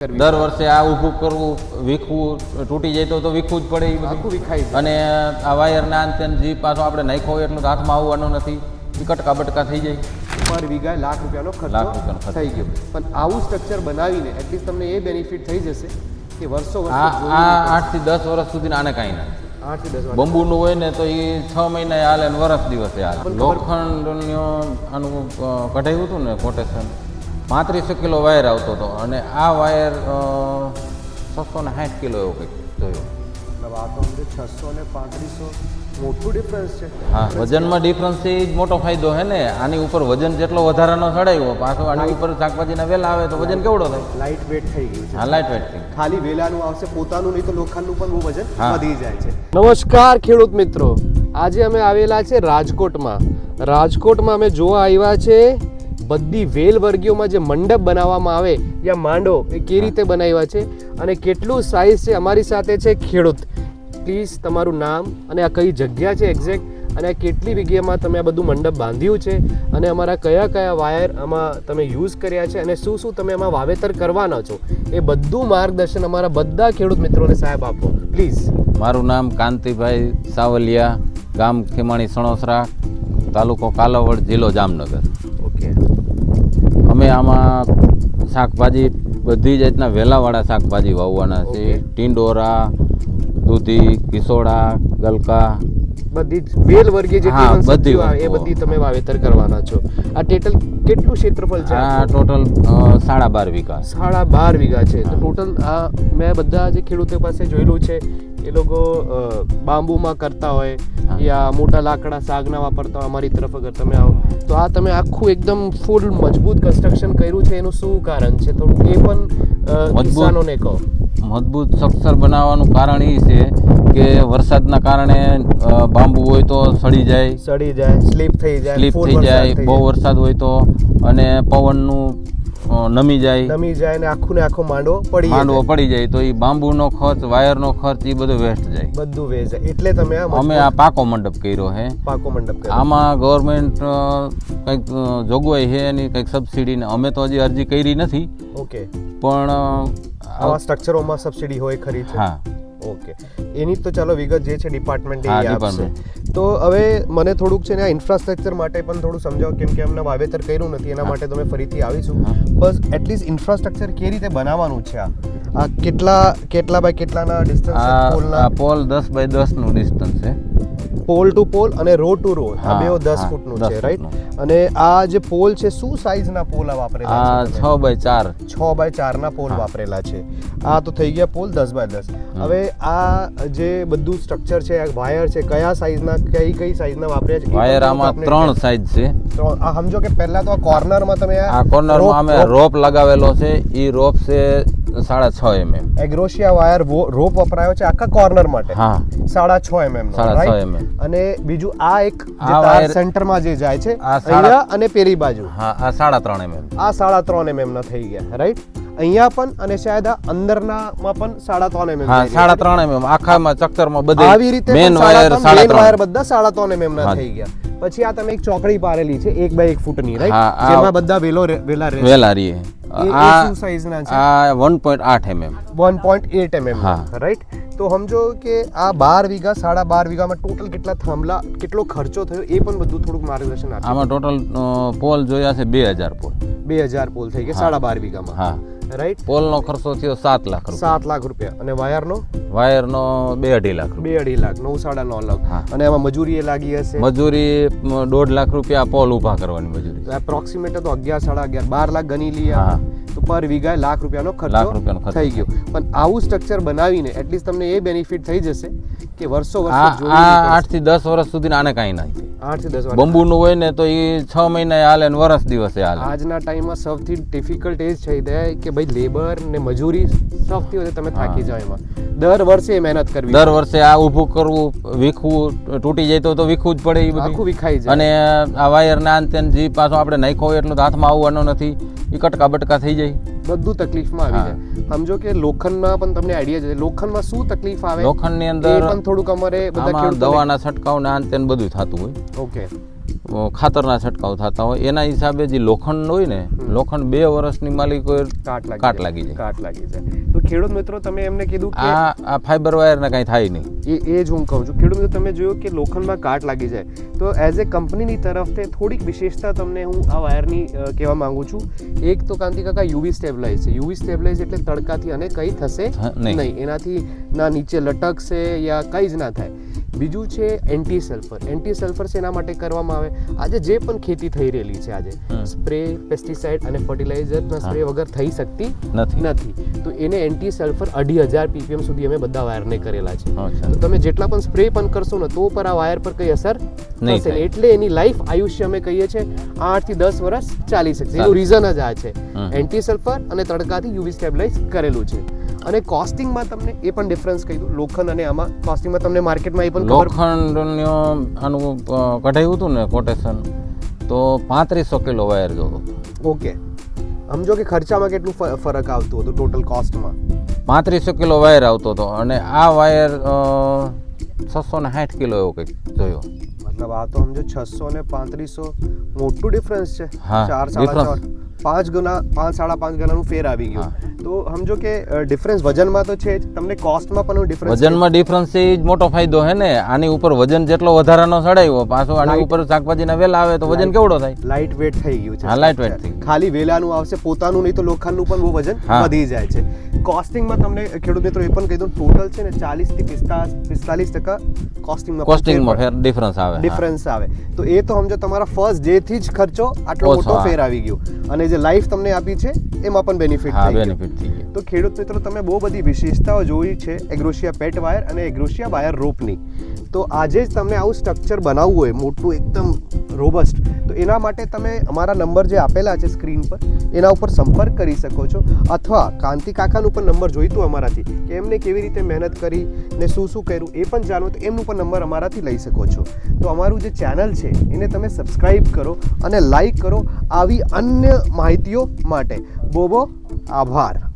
દર વર્ષે આ ઊભું કરવું વીખવું તૂટી જાય તો વીખવું જ પડે એ બધું. વિખાઈ અને આ વાયરના અંતે જે પાછો આપણે નાખ્યો હોય એટલું હાથમાં આવવાનું નથી. એ કટકા બટકા થઈ જાય. પર વીઘા લાખ રૂપિયાનો લાખ ખર્ચો. થઈ ગયો. પણ આવું સ્ટ્રક્ચર બનાવીને એટલીસ્ટ તમને એ બેનિફિટ થઈ જશે કે વર્ષો આ આઠથી દસ વર્ષ સુધી આને કાંઈ ના. બંબુનું હોય ને તો એ છ મહિના હાલે ને વર્ષ દિવસે હાલે. લોખંડ આનું અ, કઢાવ્યું હતું ને કોટેશન પાંત્રીસો કિલો વાયર આવતો હતો અને આ વાયર છસો ને સાઠ કિલો એવો કંઈક જોયો મતલબ આ તો છસો ને પાંત્રીસો મોટું ડિફરન્સ છે. હા વજનમાં ડિફરન્સ છે એ જ મોટો ફાયદો હે ને. આની ઉપર વજન જેટલો વધારાનો ચડાવ્યો પાછો આની ઉપર શાકભાજીના વેલા આવે તો વજન કેવડો થાય? લાઇટ વેટ થઈ ગયું છે. હા લાઇટ વેટ થઈ ખાલી વેલાનું આવશે પોતાનું નહીં તો લોખંડનું પણ બહુ વજન વધી જાય છે. નમસ્કાર ખેડૂત મિત્રો. આજે અમે આવેલા છે રાજકોટમાં. રાજકોટમાં અમે જોવા આવ્યા છે બધી વેલ વર્ગીઓમાં જે મંડપ બનાવવામાં આવે યા માંડો એ કેવી રીતે બનાવ્યા છે અને કેટલું સાઇઝ છે અમારી સાથે છે ખેડૂત. પ્લીઝ તમારું નામ અને આ કઈ જગ્યા છે એક્ઝેક્ટ અને આ કેટલી વિગ્યામાં તમે આ બધું મંડપ બાંધ્યું છે અને અમારા કયા કયા વાયર આમાં તમે યુઝ કર્યા છે અને શું શું તમે એમાં વાવેતર કરવાના છો એ બધું માર્ગદર્શન અમારા બધા ખેડૂત મિત્રોને સાહેબ આપો. પ્લીઝ મારું નામ કાંતિભાઈ સાવલિયા ગામ ખીમાણી સણોસરા તાલુકો કાલાવડ જિલ્લો જામનગર. અમે આમાં શાકભાજી બધી જાતના વેલાવાળા શાકભાજી વાવવાના છે. ટીંડોરા દૂધી કિસોડા ગલકા. બધી વેલ વર્ગીય જે બધી એ બધી તમે વાવેતર કરવાના છો. આ ટેટલ કેટલું ક્ષેત્રફળ છે આ ટોટલ સાડા બાર વીઘા. સાડા બાર વીઘા છે. તો ટોટલ આ મેં બધા જે ખેડૂતો પાસે જોયેલું છે એ લોકો બાંબુમાં કરતા હોય યા મોટા લાકડા સાગના વાપરતા હોય અમારી તરફ અગર તમે આવો તો આ તમે આખું એકદમ ફૂલ મજબૂત કન્સ્ટ્રક્શન કર્યું છે એનું શું કારણ છે? થોડું એ પણ. કિસાનોને કહો. મજબૂત સક્ષર બનાવવાનું કારણ એ છે કે વરસાદના કારણે બાંબુ હોય તો સડી જાય. સડી જાય સ્લીપ થઈ જાય સ્લીપ થઈ જાય બહુ વરસાદ હોય તો. અને પવનનું નમી જાય. નમી જાય ને આખું ને આખો માંડવો પડી માંડવો પડી જાય તો એ બાંબુનો ખર્ચ વાયરનો ખર્ચ એ બધો વેસ્ટ જાય. બધું વેસ્ટ જાય. એટલે તમે અમે આ પાકો મંડપ કર્યો છે પાકો મંડપ આમાં ગવર્મેન્ટ કંઈક જોગવાઈ છે એની કંઈક સબસિડીને અમે તો હજી અરજી કરી નથી. ઓકે. પણ આવા સ્ટ્રક્ચરોમાં સબસિડી હોય ખરી હા. ઓકે. એની તો ચાલો વિગત જે છે ડિપાર્ટમેન્ટ એ આપશે. તો હવે મને થોડુંક છે ને આ ઇન્ફ્રાસ્ટ્રક્ચર માટે પણ થોડું સમજાવો કેમ કે અમને વાવેતર કર્યું નથી એના માટે તમે ફરીથી આવીશું. બસ એટલીસ્ટ ઇન્ફ્રાસ્ટ્રક્ચર કેવી રીતે બનાવવાનું છે આ? આ કેટલા કેટલા બાય કેટલાના ડિસ્ટન્સ પોલ દસ બાય દસનું ડિસ્ટન્સ છે. પોલ ટુ પોલ અને રો ટુ રો આ બેઓ દસ ફૂટનું છે રાઈટ અને આ જે પોલ છે શું સાઈઝના પોલ આ વાપરેલા છે છ? બાય ચાર. છ બાય ચારના પોલ વાપરેલા છે. આ તો થઈ ગયા પોલ દસ બાય દસ. હવે આ જે બધું સ્ટ્રક્ચર છે આ વાયર છે કયા સાઈઝના કઈ કઈ સાઈઝના વાપર્યા છે? વાયર આમાં ત્રણ સાઈઝ છે. આ સમજો કે પહેલા તો આ કોર્નરમાં તમે આ કોર્નરમાં અમે રોપ લગાવેલો છે. એ રોપ છે સાડા છ એમએમ એગ્રોશિયા વાયર રોપ વપરાયો છે આખા કોર્નર માટે. હા. સાડા છ એમએમ સાડા છ mm. અને બીજું આ એક વાયર- સેન્ટરમાં જે જાય છે અહીંયા અને પેલી બાજુ. હા આ સાડા ત્રણ એમએમ આ સાડા ત્રણ એમએમ ના થઈ ગયા રાઈટ અહીંયા પણ અને શાયદ આ અંદરનામાં પણ સાડા ત્રણ એમએમ હા સાડા ત્રણ એમએમ આખામાં ચક્કરમાં બધે આવી રીતે મેન વાયર સાડા ત્રણ- વાયર બધા સાડા ત્રણ એમએમ ના થઈ ગયા. પછી આ તમે એક ચોકડી પારેલી છે એક બાય એક ફૂટની રાઈટ જેમાં બધા વેલો વેલા રહે વેલા એ આ સાઈઝના છે? આ વન પોઈન્ટ આઠ MM one point eight MM હા. રાઈટ તો સમજો કે આ બાર વીઘા સાડા બાર વીઘામાં ટોટલ કેટલા થાંભલા કેટલો ખર્ચો થયો એ પણ બધું થોડુંક માર્ગદર્શન આપો આમાં ટોટલ પોલ જોયા છે બે હજાર પોલ બે હજાર પોલ થઈ ગયા સાડા બાર વીઘામાં. હા. રાઈટ પોલનો ખર્ચો થયો સાત લાખ સાત લાખ રૂપિયા. અને વાયરનો? વાયરનો બે અઢી લાખ બે અઢી લાખ. નવ સાડા નવ લાખ અને એમાં મજૂરી એ લાગી હશે? મજૂરી દોઢ લાખ રૂપિયા પોલ ઊભા કરવાની મજૂરી. એપ્રોક્સિમેટ તો અગિયાર સાડા અગિયાર. બાર લાખ ગણી લઈએ પર વીઘા લાખ રૂપિયાનો ખર્ચો થઈ ગયો. પણ આવું સ્ટ્રક્ચર બનાવીને એટલીસ્ટ તમને એ બેનિફિટ થઈ જશે કે વર્ષો વર્ષો આઠથી દસ વર્ષ સુધી આને કાંઈ ના થાય આઠથી દસ વર્ષ. બંબુનું હોય ને તો એ છ મહિને હાલે ને વર્ષ દિવસે હાલે. આજના ટાઈમમાં સૌથી ડિફિકલ્ટ એ જ થઈ જાય કે ભાઈ લેબર ને મજૂરી સૌથી વધારે તમે થાકી જાઓ એમાં. દર વર્ષે એ મહેનત કરવી દર વર્ષે આ ઊભું કરવું વીખવું તૂટી જાય તો વીખવું જ પડે એ આખું બધું વિખાઈ જાય. અને આ વાયરના અંતે ને જે પાછો આપણે નાખ્યો હોય એટલું હાથમાં આવવાનો નથી. એ કટકા બટકા થઈ જાય. બધું તકલીફમાં આવી જાય. સમજો કે લોખંડમાં પણ તમને આઈડિયા છે લોખંડમાં શું તકલીફ આવે? લોખંડની અંદર પણ થોડુંક અમારે બધા દવાના છંટકાવ ને અંતે બધું થતું હોય. ઓકે ખાતરના છંટકાવ થતા હોય એના હિસાબે જે લોખંડ હોય ને લોખંડ બે વર્ષની માલિકો કાટ લાગી કાટ લાગી જાય. કાટ લાગી જાય. તો ખેડૂત મિત્રો તમે એમને કીધું કે આ આ ફાઈબર વાયરને કાંઈ થાય નહીં. એ એ જ હું કહું છું. ખેડૂત મિત્રો તમે જોયું કે લોખંડમાં કાટ લાગી જાય. તો એઝ એ કંપનીની તરફથી થોડીક વિશેષતા તમને હું આ વાયરની કહેવા માંગુ છું. એક તો કાંતિ કાકા યુવી સ્ટેબલાઇઝ છે. યુવી સ્ટેબલાઇઝ એટલે તડકાથી અને કંઈ થશે નહીં. નહીં. એનાથી ના નીચે લટકશે યા કંઈ જ ના થાય. બીજું છે એન્ટી સલ્ફર એન્ટી સલ્ફર શેના માટે કરવામાં આવે? આજે જે પણ ખેતી થઈ રહેલી છે આજે સ્પ્રે પેસ્ટિસાઇડ અને ફર્ટિલાઇઝરના સ્પ્રે વગર થઈ શકતી નથી. નથી. તો એને એન્ટી સલ્ફર અઢી હજાર પીપીએમ સુધી અમે બધા વાયરને કરેલા છે. તો તમે જેટલા પણ સ્પ્રે પણ કરશો ને તો પર આ વાયર પર કઈ અસર થશે એટલે એની લાઈફ આયુષ્ય અમે કહીએ છીએ આઠથી દસ વર્ષ ચાલી શકશે. એનું. રીઝન જ આ છે. એન્ટી સલ્ફર અને તડકાથી યુવી સ્ટેબલાઇઝ કરેલું છે. અને કોસ્ટિંગમાં તમને એ પણ ડિફરન્સ કહી દઉં. લોખંડ અને આમાં કોસ્ટિંગમાં તમને માર્કેટમાં એ પણ લોખંડનો આનું કઢાયું હતું ને કોટેશન તો પાંત્રીસો કિલો વાયર જોતો ઓકે સમજો કે ખર્ચામાં કેટલું ફરક આવતું હતું ટોટલ કોસ્ટમાં પાંત્રીસો કિલો વાયર આવતો હતો અને આ વાયર છસો ને સાઠ કિલો એવો કંઈક જોયો. મતલબ આ તો સમજો છસો ને પાંત્રીસો મોટું ડિફરન્સ છે. ચાર સાડા ચાર. પાંચ ગણા પાંચ સાડા પાંચ ગણાનું ફેર આવી ગયું. તો સમજો કે ડિફરન્સ વજનમાં તો છે જ. તમને કોસ્ટમાં પણ ડિફરન્સ વજનમાં ડિફરન્સ છે એ જ મોટો ફાયદો હે ને? આની ઉપર વજન જેટલો વધારાનો સડાયો પાછો આની ઉપર શાકભાજીના વેલા આવે તો વજન કેવડો થાય? લાઇટ વેટ થઈ ગયું છે. હા, light વેટ થઈ ખાલી વેલાનું આવશે પોતાનું નહીં તો લોખંડનું પણ બહુ વજન વધી જાય છે. કોસ્ટિંગમાં તમને ખેડૂત મિત્રો એ પણ કહી દઉં ટોટલ છે ને ચાલીસથી પિસ્તાલીસ ટકા કોસ્ટિંગમાં કોસ્ટિંગમાં ફેર ડિફરન્સ આવે ડિફરન્સ આવે. તો એ તો સમજો તમારા ફર્સ્ટ ડે જ ખર્ચો આટલો મોટો ફેર આવી ગયો. અને જે લાઈફ તમને આપી છે એમાં પણ બેનિફિટ થઈ બેનિફિટ થઈ ગયો. તો ખેડૂત મિત્રો તમે બહુ બધી વિશેષતાઓ જોઈ છે એગ્રોશિયા પેટ વાયર અને એગ્રોશિયા વાયર રોપની તો આજે જ તમને આવું સ્ટ્રક્ચર બનાવવું હોય મોટું એકદમ રોબસ્ટ. તો એના માટે તમે અમારા નંબર જે આપેલા છે સ્ક્રીન પર, એના ઉપર સંપર્ક કરી શકો છો. અથવા કાંતિ કાકાનું પણ નંબર જોઈતું અમારાથી, કે એમને કેવી રીતે મહેનત કરી ને શું શું કર્યું એ પણ જાણો તો એમનું પણ નંબર અમારાથી લઈ શકો છો. તો અમારું જે ચેનલ છે, એને તમે સબસ્ક્રાઈબ કરો અને લાઈક કરો આવી અન્ય માહિતીઓ માટે. બહુ આભાર.